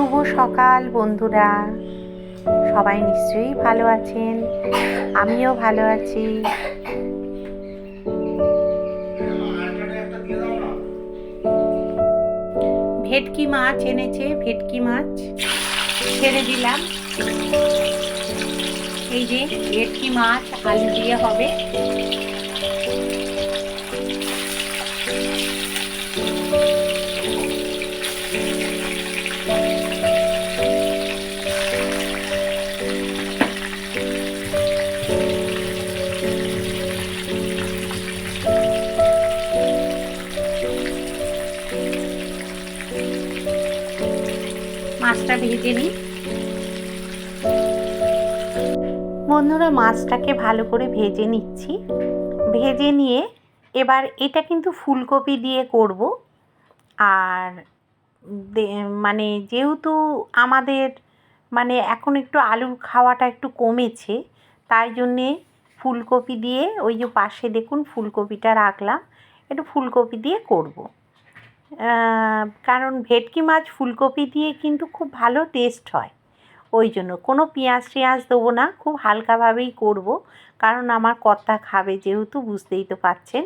শুভ সকাল বন্ধুরা। সবাই নিশ্চয়ই ভালো আছেন? আমিও ভালো আছি। ভেটকি মাছ এনেছে, ভেটকি মাছ। ছেড়ে দিলাম। এই যে ভেটকি মাছ, আলু দিয়ে হবে। মাছটা ভেজে নিই। বন্ধুরা, মাছটাকে ভালো করে ভেজে নিচ্ছি। ভেজে নিয়ে এবার এটা কিন্তু ফুলকপি দিয়ে করব। আর মানে যেহেতু আমাদের মানে এখন একটু আলুর খাওয়াটা একটু কমেছে, তাই জন্যে ফুলকপি দিয়ে ওই যে পাশে দেখুন ফুলকপিটা রাখলাম, একটু ফুলকপি দিয়ে করব। কারণ ভেটকি মাছ ফুলকপি দিয়ে কিন্তু খুব ভালো টেস্ট হয়। ওই জন্য কোনো পেঁয়াজ টেঁয়াজ দেবো না, খুব হালকাভাবেই করব। কারণ আমার কর্তা খাবে যেহেতু, বুঝতেই তো পাচ্ছেন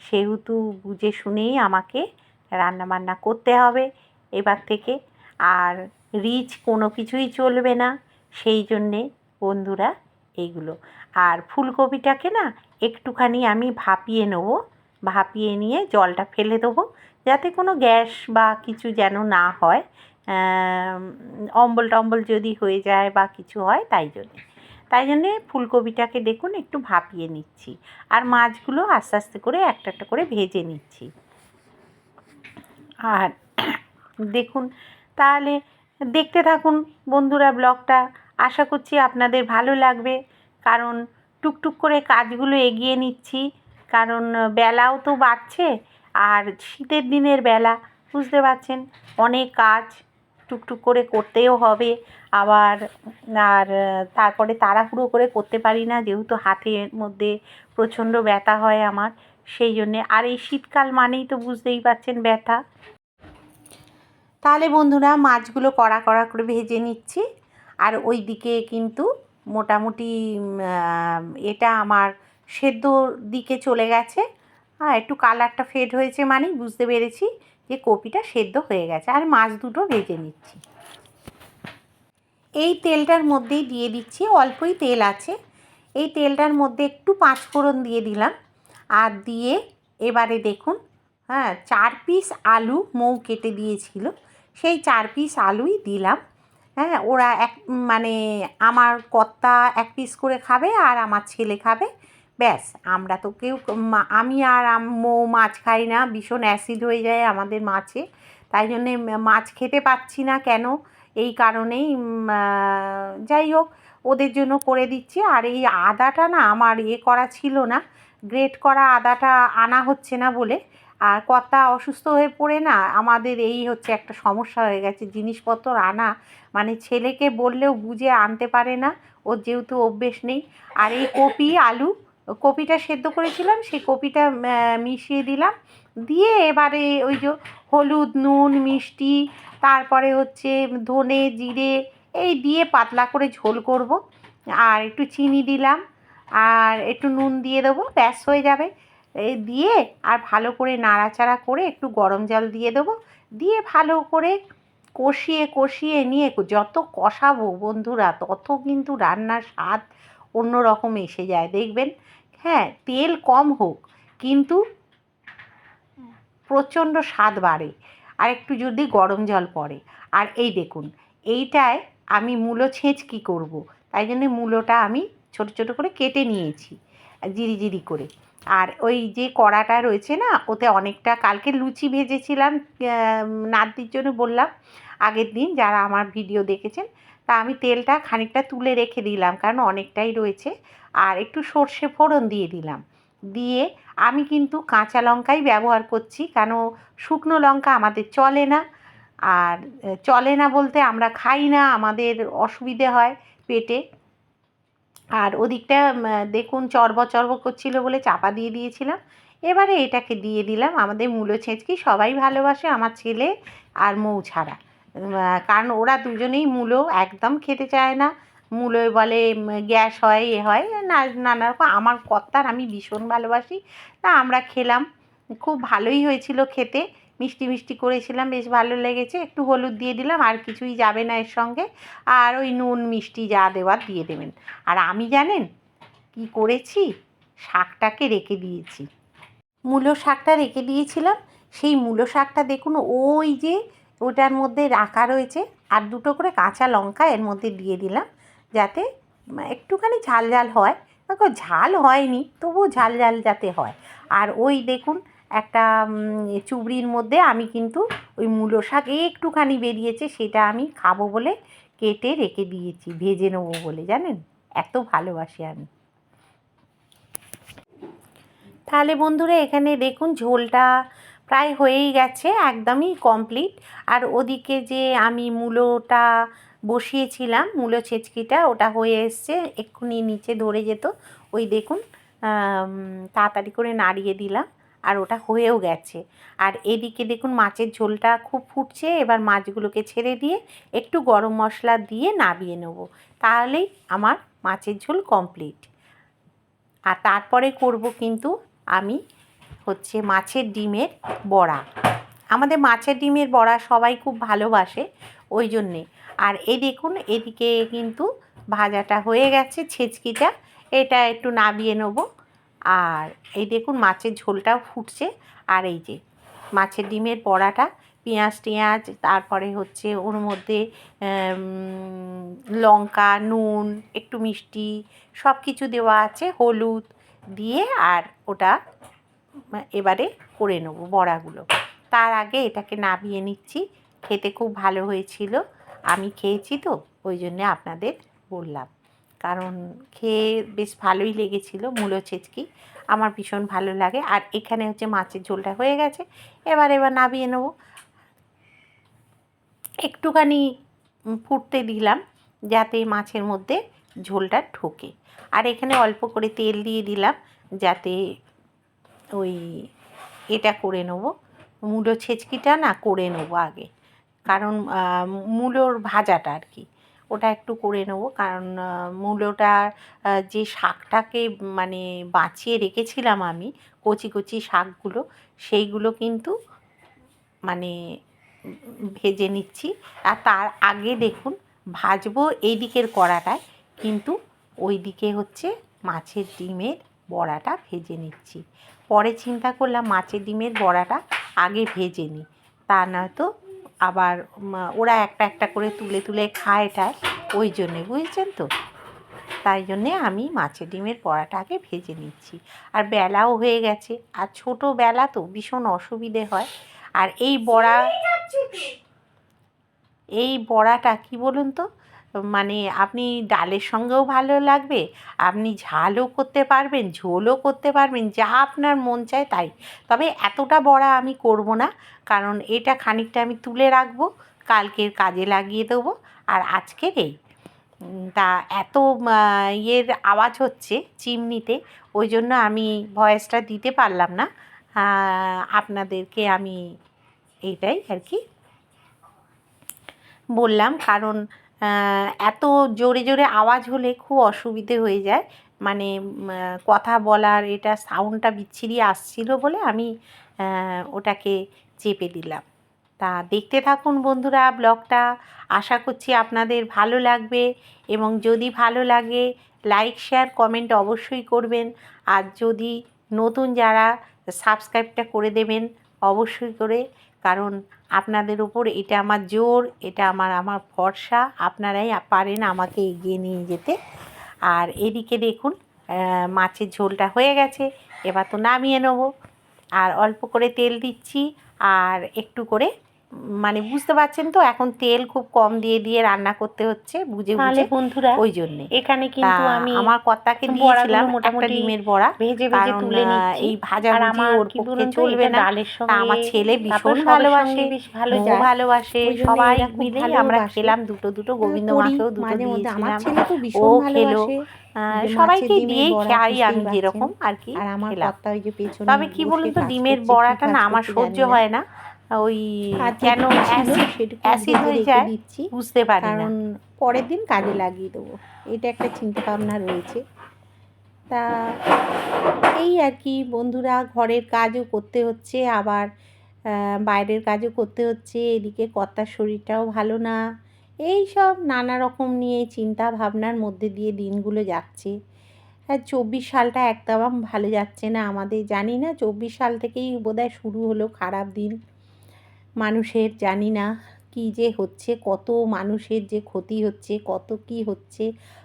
সেহেতু বুঝে শুনেই আমাকে রান্না বান্না করতে হবে এবার থেকে। আর রিচ কোনো কিছুই চলবে না, সেই জন্যে বন্ধুরা এইগুলো। আর ফুলকপিটাকে না একটুখানি আমি ভাপিয়ে নেব, ভাপিয়ে নিয়ে জলটা ফেলে দেবো। যাতে কোনো গ্যাস বা কিছু যেন না হয় অম্বল টম্বল যদি হয়ে যায় বা কিছু হয় তাই জন্যে। তাই জন্যে ফুলকপিটাকে দেখুন একটু ভাপিয়ে নিচ্ছি আর মাছগুলো আস্তে আস্তে করে একটা একটা করে ভেজে নিচ্ছি। আর দেখুন, তাহলে দেখতে থাকুন বন্ধুরা ব্লগটা। আশা করছি আপনাদের ভালো লাগবে, কারণ টুকটুক করে কাজগুলো এগিয়ে নিচ্ছি, কারণ বেলাও তো বাড়ছে আর শীতের দিনের বেলা বুঝতে পারছেন, অনেক কাজ টুকটুক করে করতেও হবে। আবার, আর তারপরে তাড়াহুড়ো করে করতে পারি না, যেহেতু হাতের মধ্যে প্রচণ্ড ব্যথা হয় আমার, সেই জন্যে। আর এই শীতকাল মানেই তো বুঝতেই পারছেন ব্যথা। তাহলে বন্ধুরা, মাছগুলো কড়া কড়া করে ভেজে নিচ্ছি। আর ওই দিকে কিন্তু মোটামুটি এটা আমার সেদ্ধর দিকে চলে গেছে। হ্যাঁ একটু কালারটা ফেড হয়েছে মানেই বুঝতে পেরেছি যে কপিটা সেদ্ধ হয়ে গেছে। আর মাছ দুটো ভেজে নিচ্ছি। এই তেলটার মধ্যেই দিয়ে দিচ্ছি, অল্পই তেল আছে। এই তেলটার মধ্যে একটু পাঁচফোড়ন দিয়ে দিলাম। আর দিয়ে এবারে দেখুন হ্যাঁ চার পিস আলু মৌ কেটে দিয়েছিল। সেই চার পিস আলুই দিলাম। হ্যাঁ ওরা এক মানে আমার কর্তা এক পিস করে খাবে আর আমার ছেলে খাবে। ব্যাস, আমরা তো কেউ আমি আর মৌ মাছ খাই না, ভীষণ অ্যাসিড হয়ে যায় আমাদের মাছে। তাই জন্যে মাছ খেতে পাচ্ছি না কেন? এই কারণেই যাই হোক, ওদের জন্য করে দিচ্ছি। আর এই আদাটা না আমার এ করা ছিল না গ্রেট করা আদাটা আনা হচ্ছে না বলে। আর কর্তা অসুস্থ হয়ে পড়ে না, আমাদের এই হচ্ছে একটা সমস্যা হয়ে গেছে, জিনিসপত্র আনা। মানে ছেলেকে বললেও বুঝে আনতে পারে না, ওর যেহেতু অভ্যেস নেই। আর এই কপি, আলু কপিটা সেদ্ধ করেছিলাম, সেই কপিটা মিশিয়ে দিলাম। দিয়ে এবারে ওই যে হলুদ, নুন, মিষ্টি, তারপরে হচ্ছে ধনে, জিরে, এই দিয়ে পাতলা করে ঝোল করব। আর একটু চিনি দিলাম, আর একটু নুন দিয়ে দেবো, ব্যাস হয়ে যাবে। দিয়ে আর ভালো করে নাড়াচাড়া করে একটু গরম জল দিয়ে দেবো। দিয়ে ভালো করে কষিয়ে কষিয়ে নিয়ে যত কষাবো বন্ধুরা, তত কিন্তু রান্নার স্বাদ অন্য রকম এসে যায়। দেখবেন হ্যাঁ তেল কম হোক কিন্তু প্রচণ্ড স্বাদ বাড়ে। আর একটু যদি গরম জল পড়ে। আর এই দেখুন এইটায় আমি মূলো ছেঁচ কী করব? তাই জন্য মূলোটা আমি ছোট ছোট করে কেটে নিয়েছি জিরি জিরি করে। আর ওই যে কড়াটা রয়েছে না ওতে অনেকটা কালকে লুচি ভেজেছিলাম আহ, নাতদির জন্য বললাম আগের দিন যারা আমার ভিডিও দেখেছেন তা আমি তেলটা খানিকটা তুলে রেখে দিলাম কারণ অনেকটাই রয়েছে। আর একটু সর্ষে ফোড়ন দিয়ে দিলাম। দিয়ে আমি কিন্তু কাঁচা লঙ্কাই ব্যবহার করছি, কেন শুকনো লঙ্কা আমাদের চলে না। আর চলে না বলতে আমরা খাই না, আমাদের অসুবিধে হয় পেটে। আর ওদিকটা দেখুন চর্ব চর্ব করছিল বলে চাপা দিয়ে দিয়েছিলাম। এবারে এটাকে দিয়ে দিলাম। আমাদের মূলো ছেঁচকি সবাই ভালোবাসে, আমার ছেলে আর মৌ ছাড়া। কারণ ওরা দুজনেই মূলো একদম খেতে চায় না। মূলোয় বলে গ্যাস হয়, এ হয়, না, নানা রকম। আমার কর্তার আমি ভীষণ ভালোবাসি। তা আমরা খেলাম। খুব ভালোই হয়েছিল খেতে। মিষ্টি মিষ্টি করেছিলাম, বেশ ভালো লেগেছে। একটু হলুদ দিয়ে দিলাম, আর কিছুই যাবে না এর সঙ্গে। আর ওই নুন, মিষ্টি যা দেওয়ার দিয়ে দেবেন। আর আমি জানেন কি করেছি? শাকটাকে রেখে দিয়েছি। মূলো শাকটা রেখে দিয়েছিলাম। সেই মূলো শাকটা দেখুন, ওই যে ওটার মধ্যে রাখা রয়েছে, আর দুটো করে কাঁচা লঙ্কা এর মধ্যে দিয়ে দিলাম। যাতে একটুখানি ঝাল ঝাল হয়। দেখো, ঝাল হয়নি, তবুও ঝাল ঝাল যাতে হয়। আর ওই দেখুন, একটা চুবড়ির মধ্যে আমি কিন্তু ওই মূলো শাক একটুখানি বেরিয়েছে, সেটা আমি খাব বলে কেটে রেখে দিয়েছি, ভেজে নেব বলে, জানেন? এত ভালোবাসি আমি। তাহলে বন্ধুরা, এখানে দেখুন, ঝোলটা প্রায় হয়েই গেছে, একদমই কমপ্লিট আর ওদিকে যে আমি মূলোটা বসিয়েছিলাম, মূলো ছেচকিটা ওটা হয়ে এসছে, এক্ষুনি নিচে ধরে যেত। ওই দেখুন তাড়াতাড়ি করে নাড়িয়ে দিলাম, আর ওটা হয়েও গেছে। আর এদিকে দেখুন, মাছের ঝোলটা খুব ফুটছে, এবার মাছগুলোকে ছেড়ে দিয়ে একটু গরম মশলা দিয়ে নাবিয়ে নেব। তাহলেই আমার মাছের ঝোল কমপ্লিট। আর তারপরে করব কিন্তু আমি হচ্ছে মাছের ডিমের বড়া। আমাদের মাছের ডিমের বড়া সবাই খুব ভালোবাসে, ওই জন্যে। আর এই দেখুন, এদিকে কিন্তু ভাজাটা হয়ে গেছে, ছেঁচকিটা। এটা একটু নাবিয়ে নেব। আর এই দেখুন, মাছের ঝোলটাও ফুটছে। আর এই যে মাছের ডিমের বড়াটা, পেঁয়াজ টেঁয়াজ, তারপরে হচ্ছে ওর মধ্যে লঙ্কা, নুন, একটু মিষ্টি সব কিছু দেওয়া আছে, হলুদ দিয়ে আর ওটা এবারে করে নেব বড়াগুলো। তার আগে এটাকে নামিয়ে নিচ্ছি, খেতে খুব ভালো হয়েছিল। আমি খেয়েছি তো, ওই জন্যে আপনাদের বললাম। কারণ খেয়ে বেশ ভালোই লেগেছিল মূলো ছেচকি আমার ভীষণ ভালো লাগে। আর এখানে হচ্ছে মাছের ঝোলটা হয়ে গেছে। এবার এবার নামিয়ে নেব। একটুখানি ফুটতে দিলাম যাতে মাছের মধ্যে ঝোলটা ঢোকে। আর এখানে অল্প করে তেল দিয়ে দিলাম যাতে ওই এটা করে নেব। মূলো ছেচকিটা না করে নেব আগে। কারণ মূলোর ভাজাটা আর কি ওটা একটু করে নেব কারণ আহ, মূলোটা যে শাকটাকে মানে বাঁচিয়ে রেখেছিলাম আমি কচি কচি শাকগুলো সেইগুলো কিন্তু মানে ভেজে নিচ্ছি। আর তার আগে দেখুন ভাজবো এই দিকের কড়াটায় কিন্তু ওই দিকে হচ্ছে মাছের ডিমের বড়াটা ভেজে নিচ্ছি। পরে চিন্তা করলাম মাছের ডিমের বড়াটা আগে ভেজে নিই। তা নয়তো আবার ওরা একটা একটা করে তুলে তুলে খায় টায় ওই জন্যে বুঝছেন তো? তাই জন্যে আমি মাছের ডিমের বড়াটা আগে ভেজে নিচ্ছি। আর বেলাও হয়ে গেছে। আর ছোট বেলা তো ভীষণ অসুবিধে হয়। আর এই বড়া এই বড়াটা কি বলুন তো? মানে আপনি ডালের সঙ্গেও ভালো লাগবে, আপনি ঝালও করতে পারবেন, ঝোলও করতে পারবেন, যা আপনার মন চায় তাই। তবে এতটা বড়া আমি করব না, কারণ এটা খানিকটা আমি তুলে রাখব, কালকের কাজে লাগিয়ে দেবো, আর আজকের এই। তা এত ইয়ের আওয়াজ হচ্ছে চিমনিতে, ওই জন্য আমি ভয়েসটা দিতে পারলাম না। আপনাদেরকে আমি এইটাই আর কি বললাম, কারণ এত জোরে জোরে আওয়াজ হলে খুব অসুবিধে হয়ে যায়। মানে কথা বলার এটা সাউন্ডটা বিচ্ছিরি আসছিল বলে আমি ওটাকে চেপে দিলাম। তা দেখতে থাকুন বন্ধুরা ব্লগটা। আশা করছি আপনাদের ভালো লাগবে এবং যদি ভালো লাগে লাইক শেয়ার কমেন্ট অবশ্যই করবেন। আর যদি নতুন যারা সাবস্ক্রাইবটা করে দেবেন, অবশ্যই করে। কারণ আপনাদের উপর এটা আমার জোর, এটা আমার আমার ভরসা, আপনারাই পারেন আমাকে এগিয়ে নিয়ে যেতে। আর এদিকে দেখুন মাছের ঝোলটা হয়ে গেছে, এবার তো নামিয়ে নেব। আর অল্প করে তেল দিচ্ছি, আর একটু করে মানে বুঝতে পারছেন তো এখন তেল খুব কম দিয়ে দিয়ে রান্না করতে হচ্ছে বুঝে বুঝে বন্ধুরা ওই জন্যে। এখানে কিন্তু আমি আমার কর্তাকে দিয়েছিলাম মোটামুটি ডিমের বড়া ভেজে ভেজে তুলে নিচ্ছি। এই ভাজা আর আমার ওর পক্ষে চলবে না। ডালের সঙ্গে আমার ছেলে ভীষণ ভালোবাসে বেশ ভালো যায়। ভালোবাসে। সবাই মিলেই আমরা। খেলাম দুটো দুটো গোবিন্দ মাকেও দুটো মাঝে মধ্যে। আমার দিয়েছিলাম। ছেলে তো ও ভীষণ খেলো সবাইকে দিয়েই খাই আমি যেরকম আর কি আর আমার তবে কি বলুন তো ডিমের বড়াটা না আমার সহ্য হয় না। ওই কেন অ্যাসিড হয়ে যায় দিচ্ছি। বুঝতে পারি কারণ পরের দিন কাজে লাগিয়ে দেবো। এটা একটা চিন্তা ভাবনা রয়েছে। তা এই আর কি বন্ধুরা ঘরের কাজও করতে হচ্ছে আবার বাইরের কাজও করতে হচ্ছে এদিকে কর্তার শরীরটাও ভালো না। এই সব নানা রকম নিয়ে চিন্তা ভাবনার মধ্যে দিয়ে দিনগুলো যাচ্ছে। আর চব্বিশ সালটা একদম ভালো যাচ্ছে না আমাদের জানি না চব্বিশ সাল থেকেই বোধহয় শুরু হলো খারাপ দিন। মানুষের জানি না কি যে হচ্ছে, কত মানুষের যে ক্ষতি হচ্ছে, কত কি হচ্ছে,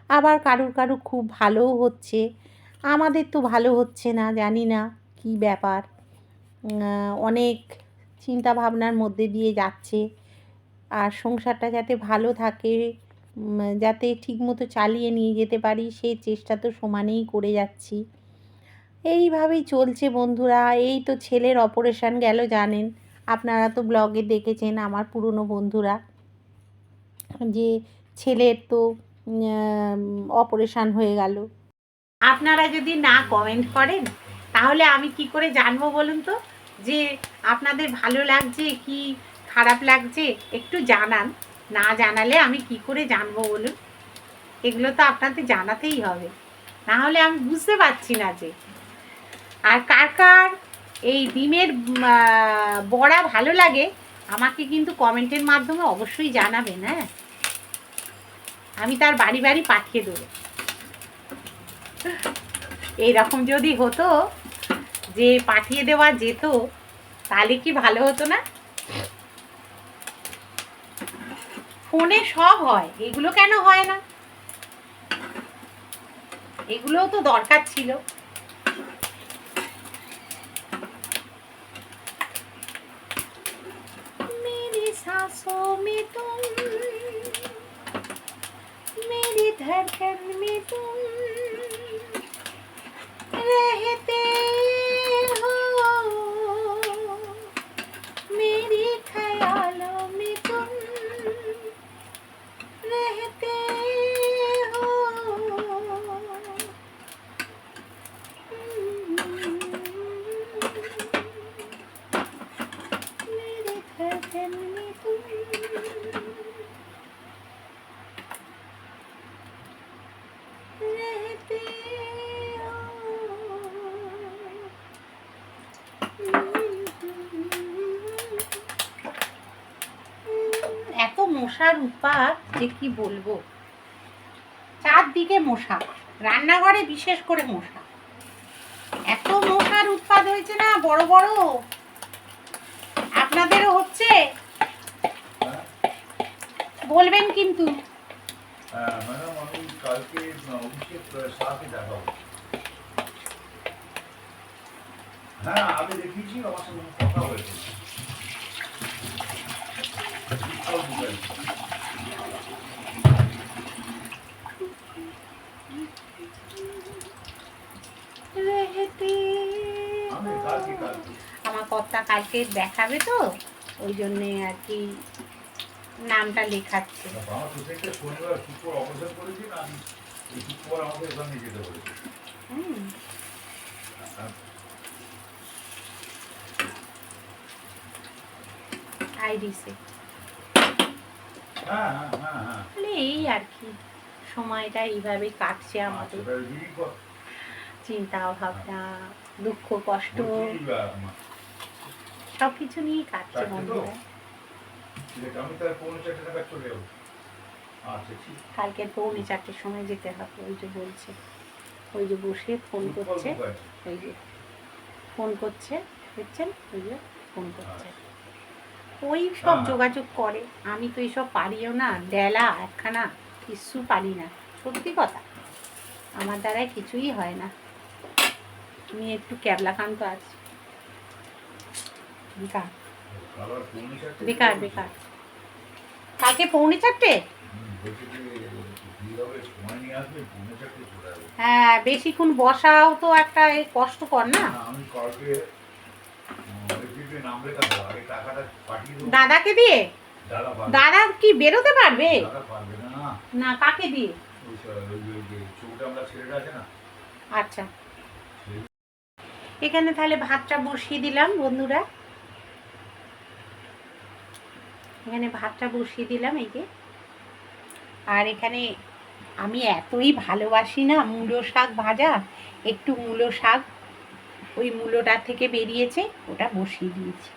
আবার কারুর কারুর খুব ভালোও হচ্ছে, আমাদের তো ভালো হচ্ছে না, জানি না কি ব্যাপার। অনেক চিন্তা ভাবনার মধ্যে দিয়ে যাচ্ছে, আর সংসারটা যাতে ভালো থাকে যাতে ঠিকমতো চালিয়ে নিয়ে যেতে পারি সেই চেষ্টা তো সমানেই করে যাচ্ছি। এইভাবেই চলছে বন্ধুরা, এই তো ছেলের অপারেশন গেল জানেন। আপনারা তো ব্লগে দেখেছেন আমার পুরনো বন্ধুরা, যে ছেলের তো অপারেশান হয়ে গেল। আপনারা যদি না কমেন্ট করেন, তাহলে আমি কি করে জানব বলুন তো? যে আপনাদের ভালো লাগছে কি খারাপ লাগছে, একটু জানান। না জানালে আমি কি করে জানব বলুন? এগুলো তো আপনাদের জানাতেই হবে। না হলে আমি বুঝতে পারছি না যে। আর কার কার এই ডিমের বড়া ভালো লাগে, আমাকে কিন্তু কমেন্টের মাধ্যমে অবশ্যই জানাবেন হ্যাঁ? আমি তার বাড়ি বাড়ি পাঠিয়ে দেবো। এইরকম যদি হতো, যে পাঠিয়ে দেওয়া যেত, তাহলে কি ভালো হতো না? ফোনে সব হয়, এগুলো কেন হয় না? এগুলোও তো দরকার ছিল। सांसों में तुम मेरी धड़कन में तुम रहते মশার উৎপাত যে কি বলব? চারদিকে মশা, রান্নাঘরে বিশেষ করে মশা। এত মশার উৎপাদ হয়েছে না, বড় বড়? আপনাদেরও হচ্ছে? বলবেন কিন্তু। হ্যাঁ আমি হ্যাঁ দেখিয়েছি, আমার সঙ্গে কথা হয়েছে সব বুঝাইছি। রেহেতে আমি কালকে কালকে আমার কর্তা কালকে দেখাবে তো ওই জন্যে আর কি নামটা লেখাচ্ছে। আইরিসে। হ্যাঁ হ্যাঁ হ্যাঁ হ্যাঁ। তাহলে এই আর কি সময়টা এইভাবেই কাটছে আমাদের। রিডিং কর চিন্তা ভাবনা। দুঃখ কষ্ট সব কিছু নিয়েই কাটছে বন্ধুরা। পৌনে আচ্ছা কালকে পৌনে চারটের সময় যেতে হবে ওই যে বলছে। ওই যে বসে ফোন করছে। ওই যে ফোন করছে দেখছেন? ওই যে ফোন করছে। ওই সব হ্যাঁ। যোগাযোগ করে। আমি তো এইসব পারিও না ডেলা একখানা কিচ্ছু পারি না। সত্যি কথা। আমার দ্বারাই কিছুই হয় না। আমি একটু ক্যাবলাকান্ত আছি বেকার বেকার বেকার কালকে পৌনে চারটে? হ্যাঁ বেশিক্ষণ বসাও তো একটা কষ্টকর না? দাদাকে দিয়ে? দাদা কি বেরোতে পারবে? না, কাকে দিয়ে? আচ্ছা। এখানে তাহলে ভাতটা বসিয়ে দিলাম, বন্ধুরা। এখানে ভাতটা বসিয়ে দিলাম, এই যে। আর এখানে আমি এতই ভালোবাসি না, মূলো শাক ভাজা, একটু মূলো শাক। ওই মূলোটা থেকে বেরিয়েছে, ওটা বসিয়ে দিয়েছি।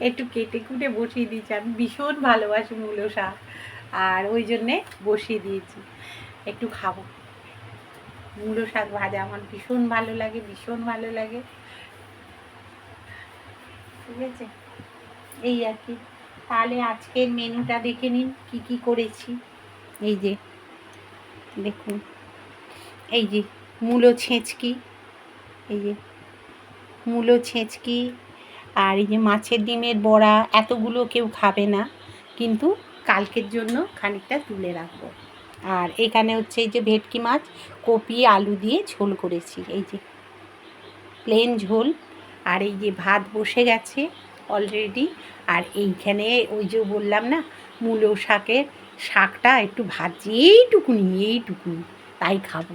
একটু কেটে কুটে বসিয়ে দিয়েছি, আমি ভীষণ ভালোবাসি মূলো শাক। আর ওই জন্যে বসিয়ে দিয়েছি। একটু খাব। মূলো শাক ভাজা আমার ভীষণ ভালো লাগে, ভীষণ ভালো লাগে। ঠিক আছে? এই আর কি। তাহলে আজকের মেনুটা দেখে নিন, কি কি করেছি। এই যে, দেখুন। এই যে, মূলো ছেঁচকি। এই যে, মূলো ছেঁচকি আর এই যে মাছের ডিমের বড়া, এতগুলো কেউ খাবে না। কিন্তু কালকের জন্য খানিকটা তুলে রাখব। আর এখানে হচ্ছে এই যে ভেটকি মাছ, কপি, আলু দিয়ে ঝোল করেছি। এই যে প্লেন ঝোল। আর এই যে ভাত বসে গেছে অলরেডি আর এইখানে ওই যে বললাম না, মূলো শাকের শাকটা একটু ভাজি এইটুকুনি এইটুকুনি তাই খাব।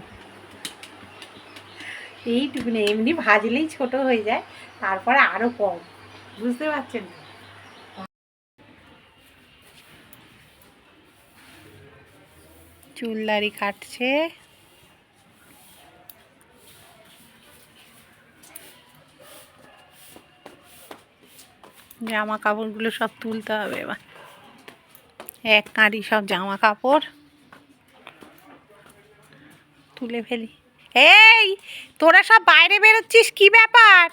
এইটুকুনি, এমনি ভাজলেই ছোট হয়ে যায়, তারপরে আরও কম, বুঝতে পারছেন তো? চুল দাড়ি কাটছে। জামা কাপড়গুলো সব তুলতে হবে এবার। এক কাঁড়ি সব জামা কাপড়। তুলে ফেলি। এই, তোরা সব বাইরে বেরোচ্ছিস? কি ব্যাপার?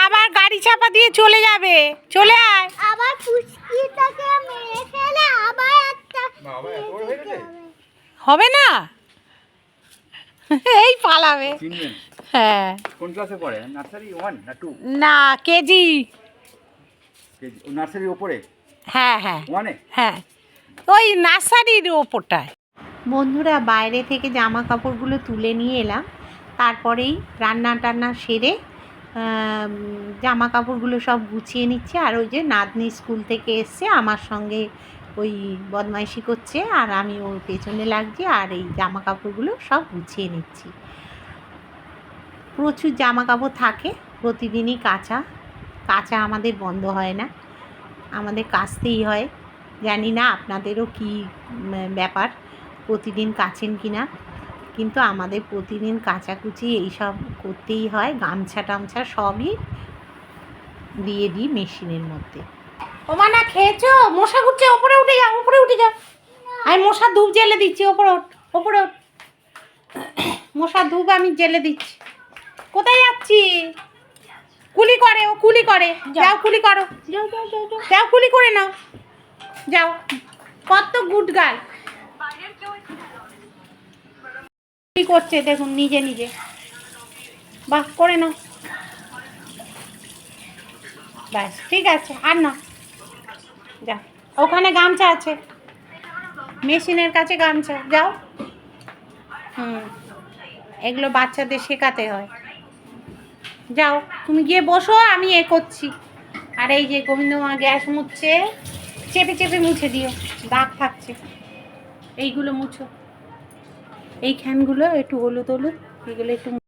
আবার গাড়ি চাপা দিয়ে চলে যাবে। চলে আয়। আবার পুচকিটাকে মেরে ফেলে আবার একটা বাবা এত বড় হয়ে গেছে হবে না? এই পালাবে। হ্যাঁ। কোন ক্লাসে পড়ে? নার্সারি ওয়ান না টু না কেজি। নার্সারির ওপরে? হ্যাঁ হ্যাঁ। ওয়ানে হ্যাঁ। ওই নার্সারির ওপরটায়। বন্ধুরা বাইরে থেকে জামা কাপড়গুলো তুলে নিয়ে এলাম। তারপরেই রান্না টান্না সেরে জামা কাপড়গুলো সব গুছিয়ে নিচ্ছে। আর ওই যে নাতনি স্কুল থেকে এসছে আমার সঙ্গে ওই বদমাইশি করছে আর আমি ওর পেছনে লাগছি আর এই জামা কাপড়গুলো সব গুছিয়ে নিচ্ছি। প্রচুর জামা কাপড় থাকে, প্রতিদিনই কাচা। কাচা আমাদের বন্ধ হয় না। আমাদের কাচতেই হয়। জানি না আপনাদেরও কি ব্যাপার, প্রতিদিন কাচেন কি না? কিন্তু আমাদের প্রতিদিন কাচাকুচি এইসব করতেই হয়। গামছা টামছা সবই দিয়ে দিই মেশিনের মধ্যে। ও মা না খেয়েছো? মশা ঘুরছে ওপরে উঠে যা ওপরে উঠে যা। আমি মশা ধূপ জেলে দিচ্ছি ওপরে ওঠ ওপরে ওঠ। মশা ধূপ আমি জেলে দিচ্ছি। কোথায় যাচ্ছি? কুলি করে ও কুলি করে। যাও। কুলি করো। যাও কুলি করে নাও। যাও। কত গুড গার্ল। কি করছে? দেখুন নিজে নিজে। বাহ করে নাও। ব্যাস ঠিক আছে আর না যা। ওখানে গামছা আছে। মেশিনের কাছে গামছা। যাও। হুম। এগুলো বাচ্চাদের শেখাতে হয়। যাও। তুমি গিয়ে বসো, আমি এ করছি। আর এই যে গোবিন্দ মা গ্যাস মুছছে, চেপে চেপে মুছে দিও। দাগ থাকছে। এইগুলো মুছো। এই খ্যানগুলো একটু হলুদ হলুদ, এগুলো একটু